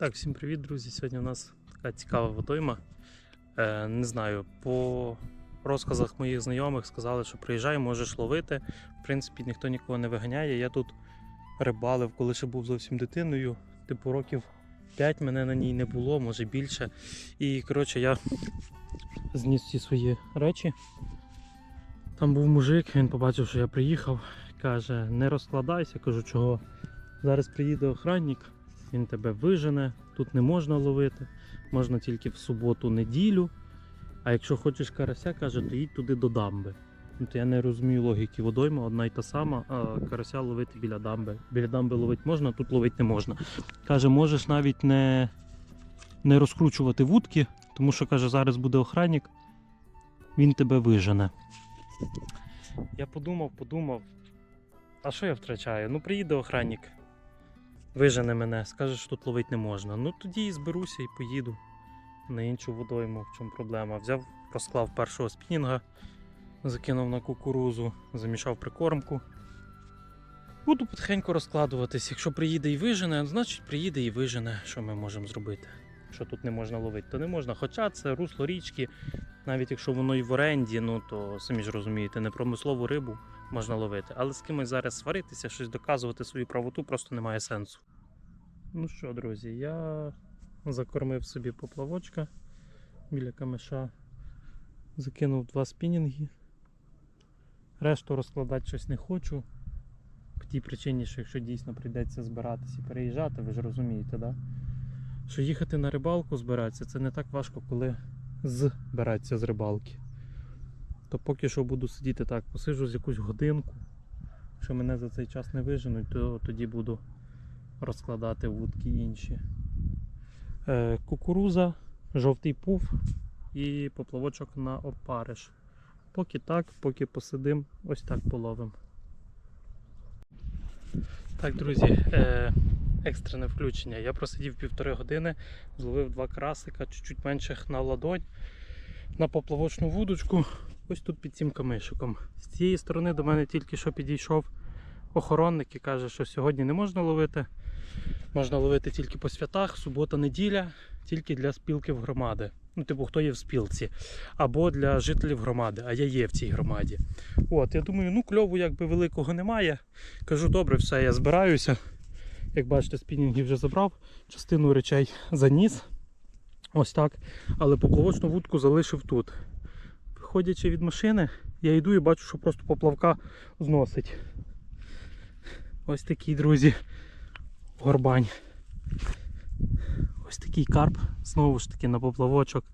Так, всім привіт, друзі. Сьогодні у нас така цікава водойма. Е, не знаю, по розказах моїх знайомих сказали, що приїжджай, можеш ловити. В принципі, ніхто нікого не виганяє. Я тут рибалив, коли ще був зовсім дитиною. Типу років 5 мене на ній не було, може більше. І коротше, я зніс всі свої речі. Там був мужик, він побачив, що я приїхав. Каже, не розкладайся, кажу, чого. Зараз приїде охранник, він тебе вижене, тут не можна ловити, можна тільки в суботу-неділю. А якщо хочеш карася, каже, то їдь туди до дамби. Ну, то я не розумію логіки водойма, одна й та сама, а карася ловити біля дамби. Біля дамби ловити можна, тут ловити не можна. Каже, можеш навіть не, не розкручувати вудки, тому що каже, зараз буде охранник, він тебе вижене. Я подумав, подумав, а що я втрачаю? Ну приїде охранник, вижене мене, скаже, що тут ловити не можна. Ну тоді і зберуся і поїду на іншу водойму. В чому проблема? Взяв, розклав першого спінінга, закинув на кукурузу, замішав прикормку. Буду потихеньку розкладуватись. Якщо приїде і вижене, значить приїде і вижене. Що ми можемо зробити? Що тут не можна ловити, то не можна. Хоча це русло річки, навіть якщо воно і в оренді, ну то самі ж розумієте, не промислову рибу можна ловити. Але з кимось зараз сваритися, щось доказувати свою правоту просто немає сенсу. Ну що, друзі, я закормив собі поплавочка біля камеша, закинув два спінінги. Решту розкладати щось не хочу. По тій причині, що якщо дійсно прийдеться збиратися і переїжджати, ви ж розумієте, да? що їхати на рибалку збиратися це не так важко, коли збиратися з рибалки. То поки що буду сидіти так, посижу з якусь годинку. Якщо мене за цей час не виженуть, то тоді буду розкладати вудки інші. Е, кукуруза, жовтий пуф і поплавочок на опариш. Поки так, поки посидим, ось так половим. Так, друзі, е, екстрене включення. Я просидів півтори години, зловив два красика, чуть-чуть менших на ладонь, на поплавочну вудочку, ось тут під цим камишиком. З цієї сторони до мене тільки що підійшов охоронник і каже, що сьогодні не можна ловити. Можна ловити тільки по святах, субота, неділя, тільки для спілків громади. Ну, типу, хто є в спілці, або для жителів громади, а я є в цій громаді. От, я думаю, ну кльову якби великого немає. Кажу, добре, все, я збираюся. Як бачите, спінінги вже забрав, частину речей заніс. Ось так. Але поплавочну вудку залишив тут. Виходячи від машини, я йду і бачу, що просто поплавка зносить. Ось такий, друзі, горбань. Ось такий карп, знову ж таки на поплавочок.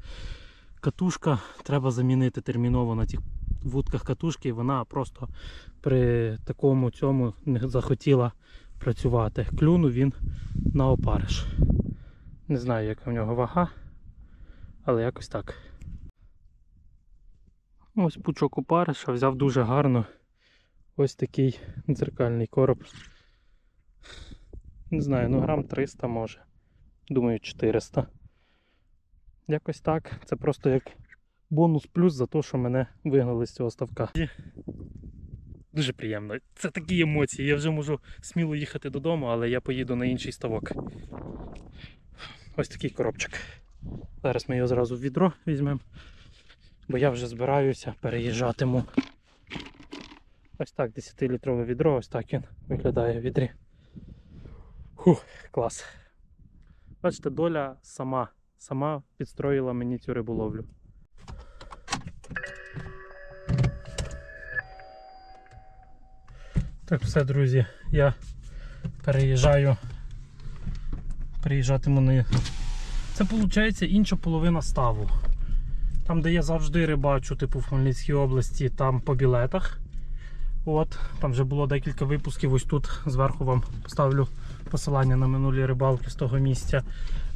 Катушка треба замінити терміново на тих вудках катушки, вона просто при такому цьому не захотіла працювати. Клюнув він на опариш. Не знаю, яка в нього вага, але якось так. Ось пучок опариша взяв дуже гарно. Ось такий дзеркальний короб. Не знаю, ну грам 300 може. Думаю, 400. Якось так. Це просто як бонус плюс за те, що мене вигнали з цього ставка. Дуже приємно. Це такі емоції. Я вже можу сміло їхати додому, але я поїду на інший ставок. Ось такий коробчик. Зараз ми його зразу в відро візьмемо, бо я вже збираюся, переїжджатиму. Ось так, 10-літрове відро, ось так він виглядає в відрі. Фух, клас. Бачите, доля сама, сама підстроїла мені цю риболовлю. Так, все, друзі, я переїжджаю. Переїжджатиму на. Це виходить інша половина ставу. Там, де я завжди рибачу, типу в Хмельницькій області, там по білетах. От, там вже було декілька випусків. Ось тут зверху вам поставлю посилання на минулі рибалки з того місця.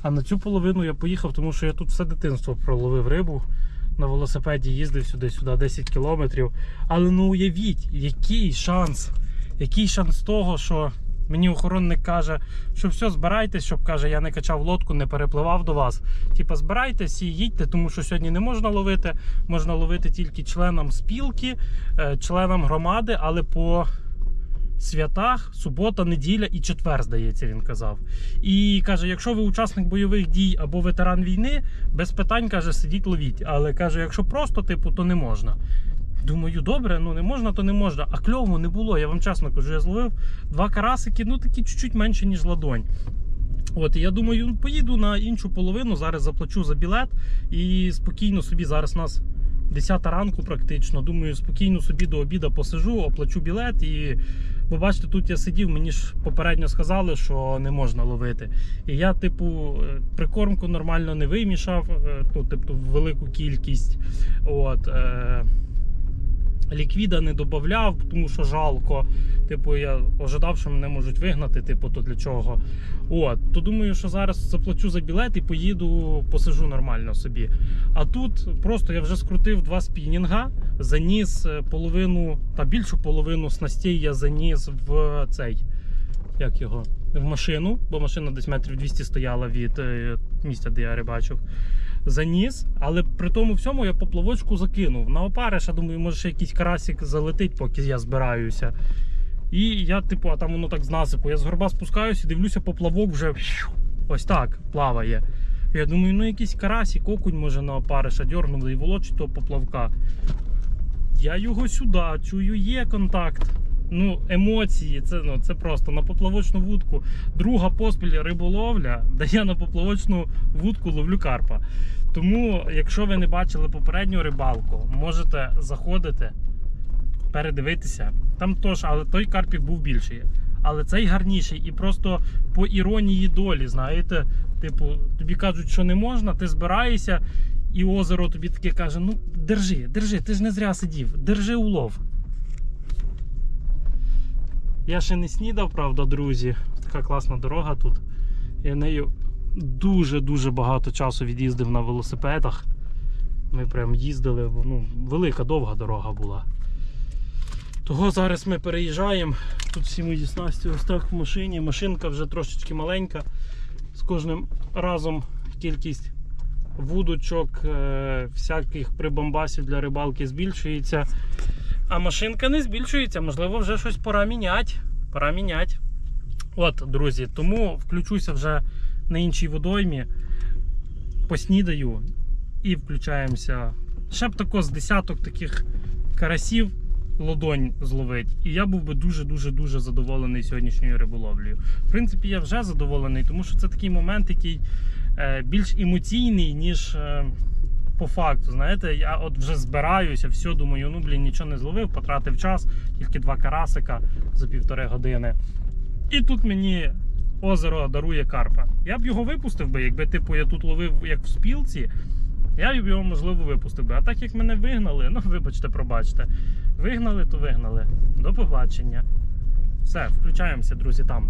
А на цю половину я поїхав, тому що я тут все дитинство проловив рибу. На велосипеді їздив сюди-сюди 10 кілометрів. Але ну уявіть, який шанс, який шанс того, що мені охоронник каже, що все, збирайтесь, щоб каже, я не качав лодку, не перепливав до вас. Типа збирайтесь і їдьте, тому що сьогодні не можна ловити. Можна ловити тільки членам спілки, е, членам громади, але по святах, субота, неділя і четвер, здається, він казав. І каже: якщо ви учасник бойових дій або ветеран війни, без питань каже, сидіть ловіть. Але каже, якщо просто, типу, то не можна. Думаю, добре, ну не можна, то не можна. А кльову не було. Я вам чесно кажу, я зловив два карасики, ну такі чуть-чуть менше, ніж ладонь. От, і я думаю, ну, поїду на іншу половину, зараз заплачу за білет і спокійно собі зараз нас 10 ранку практично. Думаю, спокійно собі до обіду посижу, оплачу білет і. Бо бачите, тут я сидів, мені ж попередньо сказали, що не можна ловити. І я, типу, е, прикормку нормально не вимішав, е, ну, типу, велику кількість. От, е, ліквіда не додавав, тому що жалко. Типу, я ожидав, що мене можуть вигнати, типу, то для чого. От, то думаю, що зараз заплачу за білет і поїду, посижу нормально собі. А тут просто я вже скрутив два спінінга, заніс е, половину та більшу половину снастей я заніс в цей. Як його? В машину, бо машина десь метрів 200 стояла від е, місця, де я рибачив. Заніс, але при тому всьому я поплавочку закинув. На опариш, я думаю, може ще якийсь карасик залетить, поки я збираюся. І я, типу, а там воно так з насипу. Я з горба спускаюся і дивлюся, поплавок вже ось так плаває. Я думаю, ну якийсь карасик, окунь може на опариша дьорнув і волочить того поплавка. Я його сюди, чую, є контакт. Ну, емоції, це, ну, це просто на поплавочну вудку. Друга поспіль риболовля, де я на поплавочну вудку ловлю карпа. Тому, якщо ви не бачили попередню рибалку, можете заходити, передивитися. Там теж, але той карпік був більший. Але цей гарніший. І просто по іронії долі, знаєте, типу, тобі кажуть, що не можна, ти збираєшся, і озеро тобі таке каже: ну, держи, держи, ти ж не зря сидів, держи улов. Я ще не снідав, правда, друзі. Така класна дорога тут. Я нею дуже-дуже багато часу від'їздив на велосипедах. Ми прям їздили, ну, велика довга дорога була. Того зараз ми переїжджаємо. Тут всі мої снасті ось так в машині. Машинка вже трошечки маленька. З кожним разом кількість вудочок, е, всяких прибамбасів для рибалки збільшується. А машинка не збільшується, можливо, вже щось пора міняти. Пора міняти. От, друзі, тому включуся вже на іншій водоймі, поснідаю і включаємося. Ще б тако з десяток таких карасів лодонь зловить. І я був би дуже-дуже дуже задоволений сьогоднішньою риболовлею. В принципі, я вже задоволений, тому що це такий момент, який е, більш емоційний, ніж. По факту, знаєте, я от вже збираюся, все, думаю, ну блін, нічого не зловив, потратив час, тільки два карасика за півтори години. І тут мені озеро дарує карпа. Я б його випустив би, якби типу я тут ловив як в спілці, я б його можливо випустив би. А так як мене вигнали, ну вибачте, пробачте. Вигнали, то вигнали. До побачення. Все, включаємося, друзі, там.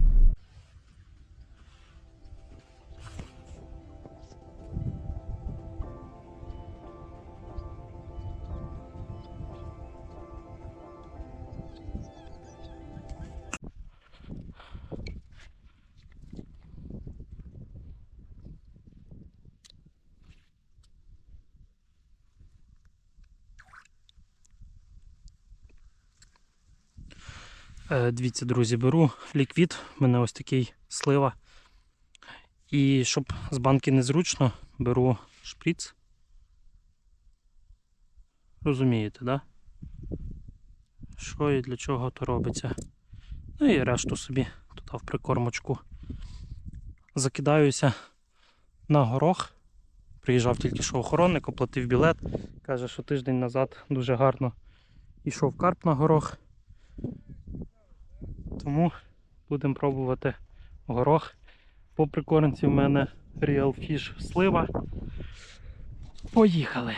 Дивіться, друзі, беру ліквід, у мене ось такий слива. І щоб з банки незручно, беру шприц. Розумієте, да? Що і для чого то робиться. Ну і решту собі туди в прикормочку. Закидаюся на горох. Приїжджав тільки що охоронник, оплатив білет. Каже, що тиждень назад дуже гарно йшов карп на горох. Тому будемо пробувати горох. По прикоренці в мене Real Fish слива. Поїхали!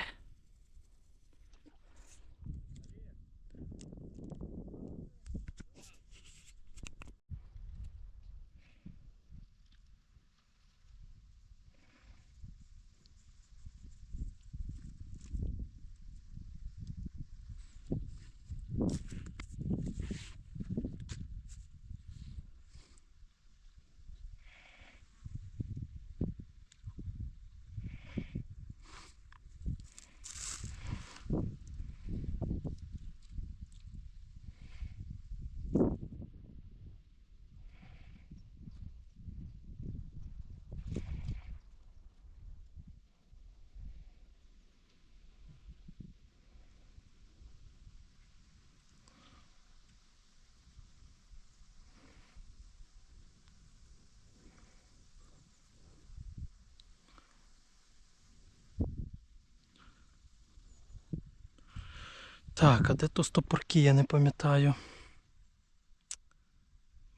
Так, а де то стопорки, я не пам'ятаю.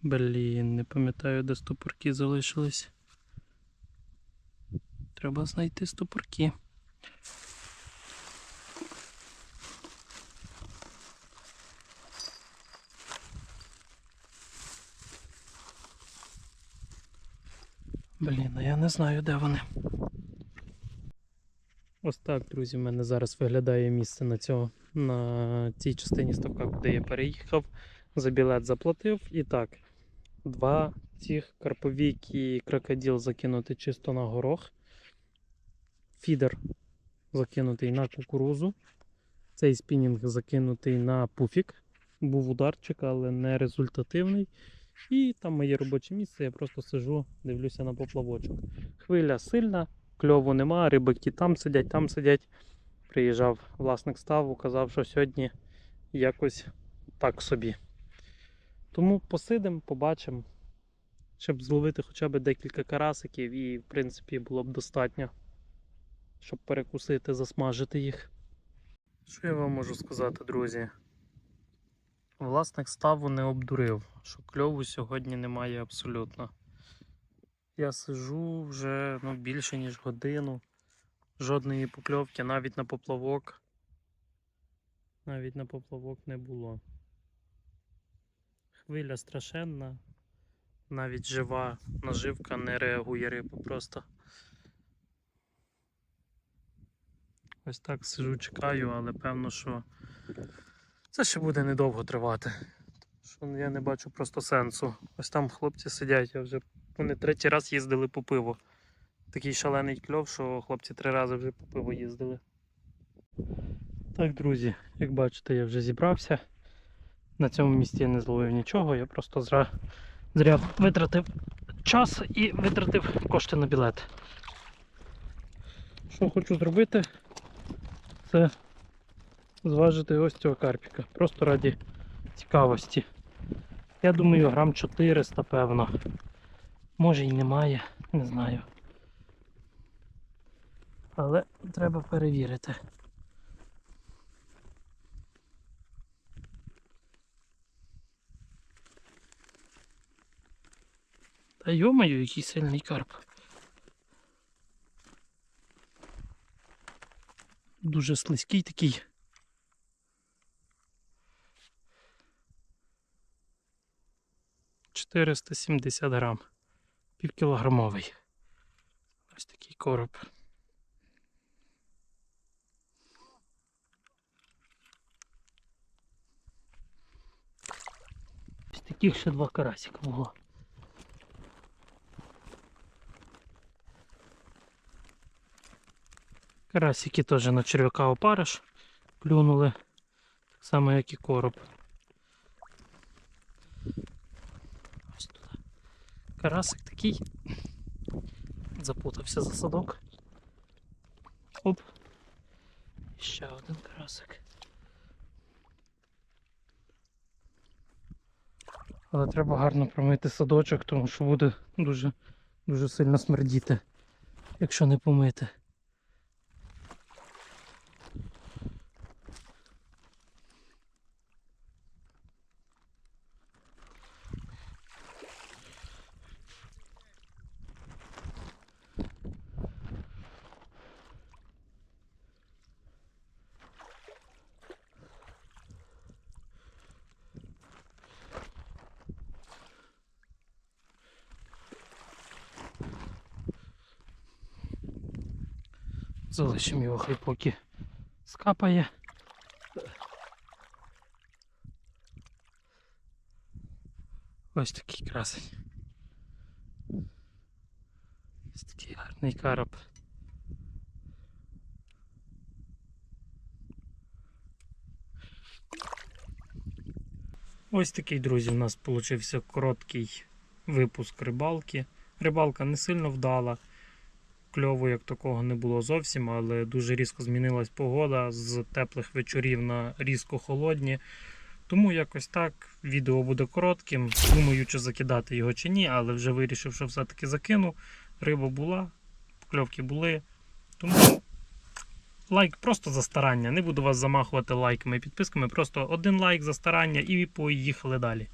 Блін, не пам'ятаю, де стопорки залишились. Треба знайти стопорки. Блін, а я не знаю, де вони. Ось так, друзі, в мене зараз виглядає місце на, цього, на цій частині ставка, куди я переїхав. За білет заплатив. І так, два цих карповік і крокодил закинути чисто на горох. Фідер закинутий на кукурузу. Цей спінінг закинутий на пуфік. Був ударчик, але не результативний. І там моє робоче місце, я просто сижу, дивлюся на поплавочок. Хвиля сильна, кльову нема, рибаки там сидять, там сидять. Приїжджав власник ставу, казав, що сьогодні якось так собі. Тому посидимо, побачимо, щоб зловити хоча б декілька карасиків і, в принципі, було б достатньо, щоб перекусити, засмажити їх. Що я вам можу сказати, друзі? Власник ставу не обдурив, що кльову сьогодні немає абсолютно. Я сижу вже ну, більше ніж годину. Жодної покльовки, навіть на поплавок. Навіть на поплавок не було. Хвиля страшенна, навіть жива наживка не реагує риба просто. Ось так сижу, чекаю, але певно, що це ще буде недовго тривати. Що я не бачу просто сенсу. Ось там хлопці сидять, я вже вони третій раз їздили по пиво. Такий шалений кльов, що хлопці три рази вже по пиво їздили. Так, друзі, як бачите, я вже зібрався. На цьому місці я не зловив нічого, я просто зра... зря витратив час і витратив кошти на білет. Що хочу зробити, це зважити ось цього карпіка. Просто раді цікавості. Я думаю, грам 400, певно. Може і немає, не знаю. Але треба перевірити. Та йомаю, який сильний карп. Дуже слизький такий. Чотириста сімдесят грам. Півкілограмовий. Ось такий короб. Ось таких ще два карасика було. Карасики теж на черв'яка опариш плюнули, так само як і короб. Ось туди. Карасик такий. Запутався за садок. Оп. Ще один карасик. Але треба гарно промити садочок, тому що буде дуже, дуже сильно смердіти, якщо не помити. Залишимо його хай поки скапає. Ось такий красень. Ось такий гарний карп. Ось такий, друзі, у нас вийшов короткий випуск рибалки. Рибалка не сильно вдала. Кльову як такого не було зовсім, але дуже різко змінилась погода з теплих вечорів на різко холодні. Тому якось так. Відео буде коротким. Думаю, чи закидати його чи ні, але вже вирішив, що все-таки закину. Риба була, кльовки були. Тому лайк просто за старання. Не буду вас замахувати лайками і підписками. Просто один лайк за старання і поїхали далі.